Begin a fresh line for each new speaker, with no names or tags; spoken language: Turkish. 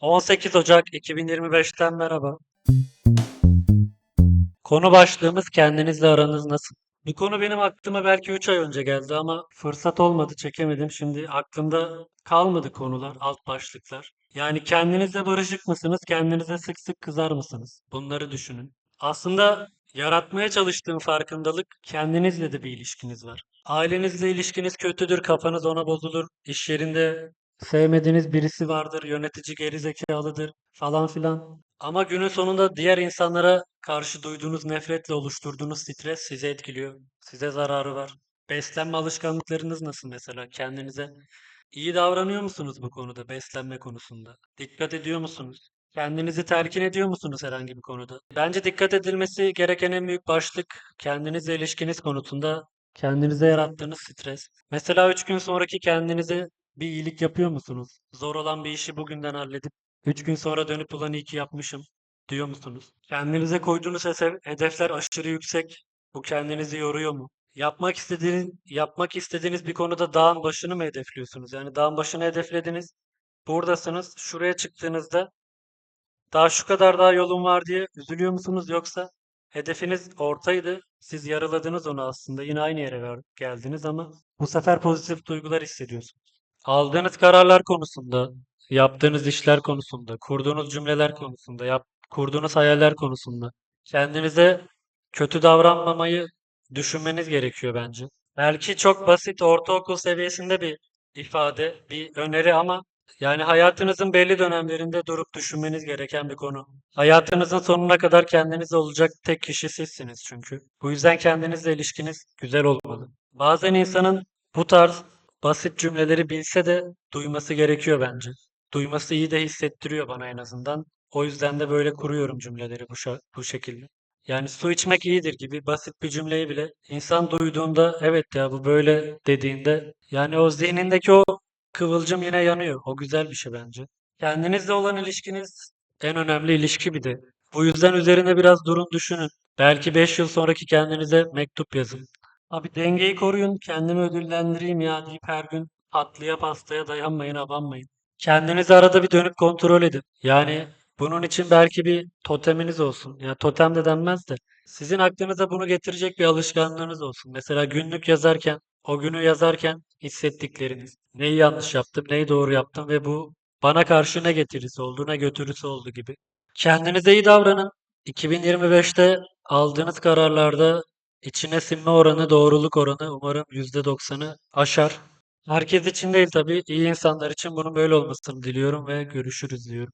18 Ocak 2025'ten merhaba. Konu başlığımız kendinizle aranız nasıl? Bu konu benim aklıma belki 3 ay önce geldi ama fırsat olmadı, çekemedim. Şimdi aklımda kalmadı konular, alt başlıklar. Yani kendinizle barışık mısınız? Kendinize sık sık kızar mısınız? Bunları düşünün. Aslında yaratmaya çalıştığım farkındalık kendinizle de bir ilişkiniz var. Ailenizle ilişkiniz kötüdür, kafanız ona bozulur. İş yerinde sevmediğiniz birisi vardır, yönetici gerizekalıdır falan filan. Ama günün sonunda diğer insanlara karşı duyduğunuz nefretle oluşturduğunuz stres sizi etkiliyor. Size zararı var. Beslenme alışkanlıklarınız nasıl mesela? Kendinize iyi davranıyor musunuz bu konuda, beslenme konusunda? Dikkat ediyor musunuz? Kendinizi telkin ediyor musunuz herhangi bir konuda? Bence dikkat edilmesi gereken en büyük başlık kendinizle ilişkiniz konusunda kendinize yarattığınız stres. Mesela 3 gün sonraki kendinize bir iyilik yapıyor musunuz? Zor olan bir işi bugünden halledip 3 gün sonra dönüp ulan iyi ki yapmışım diyor musunuz? Kendinize koyduğunuz hedefler aşırı yüksek. Bu kendinizi yoruyor mu? Yapmak istediğiniz, yapmak istediğiniz bir konuda dağın başını mı hedefliyorsunuz? Yani dağın başını hedeflediniz. Buradasınız. Şuraya çıktığınızda daha şu kadar daha yolum var diye üzülüyor musunuz? Yoksa hedefiniz ortaydı. Siz yaraladınız onu aslında. Yine aynı yere geldiniz ama bu sefer pozitif duygular hissediyorsunuz. Aldığınız kararlar konusunda, yaptığınız işler konusunda, kurduğunuz cümleler konusunda, yap, kurduğunuz hayaller konusunda kendinize kötü davranmamayı düşünmeniz gerekiyor bence. Belki çok basit ortaokul seviyesinde bir ifade, bir öneri ama yani hayatınızın belli dönemlerinde durup düşünmeniz gereken bir konu. Hayatınızın sonuna kadar kendiniz olacak tek kişi sizsiniz çünkü. Bu yüzden kendinizle ilişkiniz güzel olmalı. Bazen insanın bu tarz basit cümleleri bilse de duyması gerekiyor bence. Duyması iyi de hissettiriyor bana en azından. O yüzden de böyle kuruyorum cümleleri bu, bu şekilde. Yani su içmek iyidir gibi basit bir cümleyi bile insan duyduğunda evet ya bu böyle dediğinde yani o zihnindeki o kıvılcım yine yanıyor. O güzel bir şey bence. Kendinizle olan ilişkiniz en önemli ilişki bir de. Bu yüzden üzerine biraz durun düşünün. Belki 5 yıl sonraki kendinize mektup yazın. Abi dengeyi koruyun, kendimi ödüllendireyim ya deyip her gün tatlıya pastaya dayanmayın, abanmayın. Kendinizi arada bir dönüp kontrol edin. Yani bunun için belki bir toteminiz olsun. Ya totem de denmez de. Sizin aklınıza bunu getirecek bir alışkanlığınız olsun. Mesela günlük yazarken, o günü yazarken hissettikleriniz. Neyi yanlış yaptım, neyi doğru yaptım ve bu bana karşı ne getirisi oldu, ne götürüsü oldu gibi. Kendinize iyi davranın. 2025'te aldığınız kararlarda içine sinme oranı, doğruluk oranı umarım %90'ı aşar. Herkes için değil tabii. İyi insanlar için bunun böyle olmasını diliyorum ve görüşürüz diyorum.